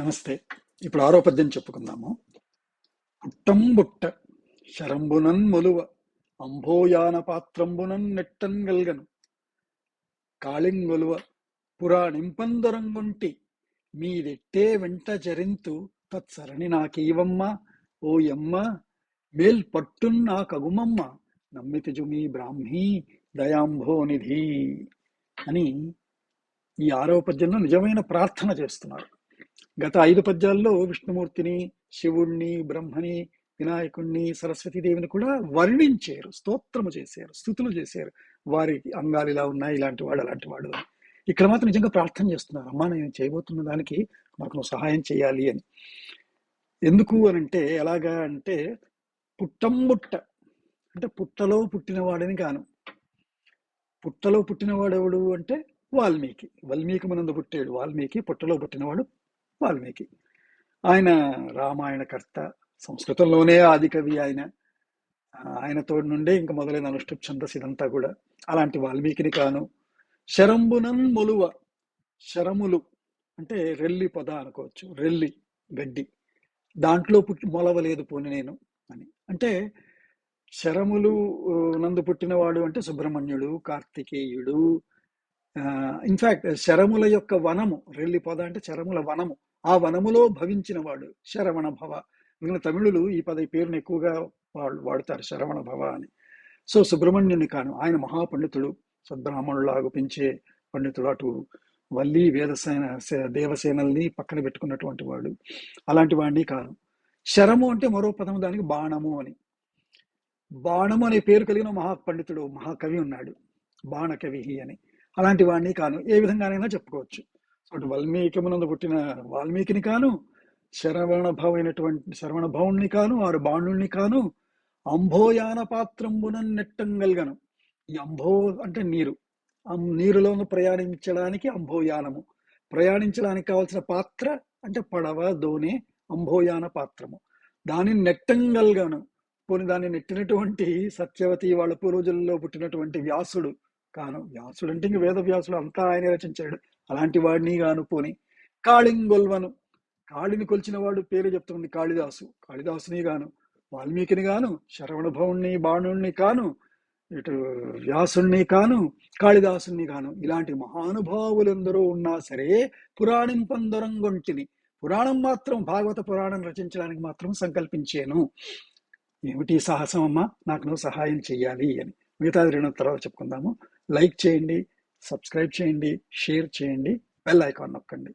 నమస్తే. ఇప్పుడు ఆరో పద్యం చెప్పుకుందాము. పుట్టం బుట్ట శరంబునన్ మొలువ అంభోయాన పాత్రంబునన్ నెట్టన్ గల్గను. కాళింగొలువ పురాణింపందరంగుంటి మీదెట్టే వెంట జరింతు తత్సరణి నాకీవమ్మ ఓయమ్మ మేల్ పట్టున్ నా కగుమమ్మ నమ్మితిజు మీ బ్రాహ్మీ దయాంభోనిధి అని ఈ ఆరోపద్యంలో నిజమైన ప్రార్థన చేస్తున్నారు. గత ఐదు పద్యాల్లో విష్ణుమూర్తిని శివుణ్ణి బ్రహ్మని వినాయకుణ్ణి సరస్వతీదేవిని కూడా వర్ణించారు స్తోత్రము చేశారు స్థుతులు చేశారు. వారి అంగాలు ఇలా ఉన్నాయి ఇలాంటి వాడు అలాంటి వాడు ఇక్కడ మాత్రం నిజంగా ప్రార్థన చేస్తున్నారు. అమ్మా నేను చేయబోతున్న దానికి మాకు నువ్వు సహాయం చేయాలి అని. ఎందుకు అని అంటే ఎలాగా అంటే పుట్టంబుట్ట అంటే పుట్టలో పుట్టినవాడని కాను. పుట్టలో పుట్టినవాడెవడు అంటే వాల్మీకి. వాల్మీకి మనందు పుట్టాడు. వాల్మీకి పుట్టలో పుట్టినవాడు వాల్మీకి. ఆయన రామాయణకర్త సంస్కృతంలోనే ఆదికవి ఆయన. ఆయనతో నుండే ఇంకా మొదలైన అనుష్ఠుప్ ఛందస్ ఇదంతా కూడా. అలాంటి వాల్మీకిని కాను. శరంబునన్ మొలువ శరములు అంటే రెల్లి పొద అనుకోవచ్చు. రెల్లి గడ్డి. దాంట్లో పుట్టి మొలవలేదు పోని నేను అని. అంటే శరములు నందు పుట్టినవాడు అంటే సుబ్రహ్మణ్యుడు కార్తికేయుడు ఇన్ఫాక్ట్ శరముల యొక్క వనము రెల్లి పద అంటే శరముల వనము. ఆ వనములో భవించిన వాడు శరవణ భవ. మిగిలిన తమిళులు ఈ పద పేరును ఎక్కువగా వాళ్ళు వాడుతారు శరవణ భవ అని. సో సుబ్రహ్మణ్యుని కాను ఆయన మహాపండితుడు సద్బ్రాహ్మణులాగు పెంచే పండితుడు అటు వల్లి వేదసేన దేవసేనల్ని పక్కన పెట్టుకున్నటువంటి వాడు. అలాంటి వాడిని కాను. శరము అంటే మరో పదము దానికి బాణము అని. బాణము అనే పేరు కలిగిన మహాపండితుడు మహాకవి ఉన్నాడు. బాణకవి అని. అలాంటి వాడిని కాను. ఏ విధంగానైనా చెప్పుకోవచ్చు. అటు వాల్మీకమునందు పుట్టిన వాల్మీకిని కాను శరవణ భవైనటువంటి కాను ఆరు బాణుణ్ణి కాను అంభోయాన పాత్రంబునన్ నెట్టంగల్గను ఈ అంభో అంటే నీరు. ఆ నీరులోను ప్రయాణించడానికి అంభోయానము ప్రయాణించడానికి కావాల్సిన పాత్ర అంటే పడవ దోణి అంభోయాన పాత్రము. దానిని నెట్టంగల్గాను పోని దాన్ని నెట్టినటువంటి సత్యవతి వాళ్ళ పూర్వజుల్లో పుట్టినటువంటి వ్యాసుడు కాను వ్యాసుడు అంటే ఇంక వేద వ్యాసుడు అంతా ఆయన రచించాడు. అలాంటి వాడిని గాను పోని కాళింగొల్వను. కాళిని కొలిచిన వాడు పేరు చెప్తుంది కాళిదాసు. కాళిదాసుని గాను వాల్మీకిని గాను శరవణభవుణ్ణి బాణుణ్ణి కాను ఇటు వ్యాసుణ్ణి కాను కాళిదాసుని కాను ఇలాంటి మహానుభావులందరూ ఉన్నా సరే పురాణం పందొరంగొంటిని పురాణం మాత్రం భాగవత పురాణం రచించడానికి మాత్రం సంకల్పించాను. ఏమిటి సాహసం అమ్మా? నాకు నువ్వు సహాయం చెయ్యాలి అని. మిగతాది రెండు తర్వాత చెప్పుకుందాము. లైక్ చేయండి సబ్స్క్రైబ్ చేయండి షేర్ చేయండి బెల్ ఐకాన్ నొక్కండి.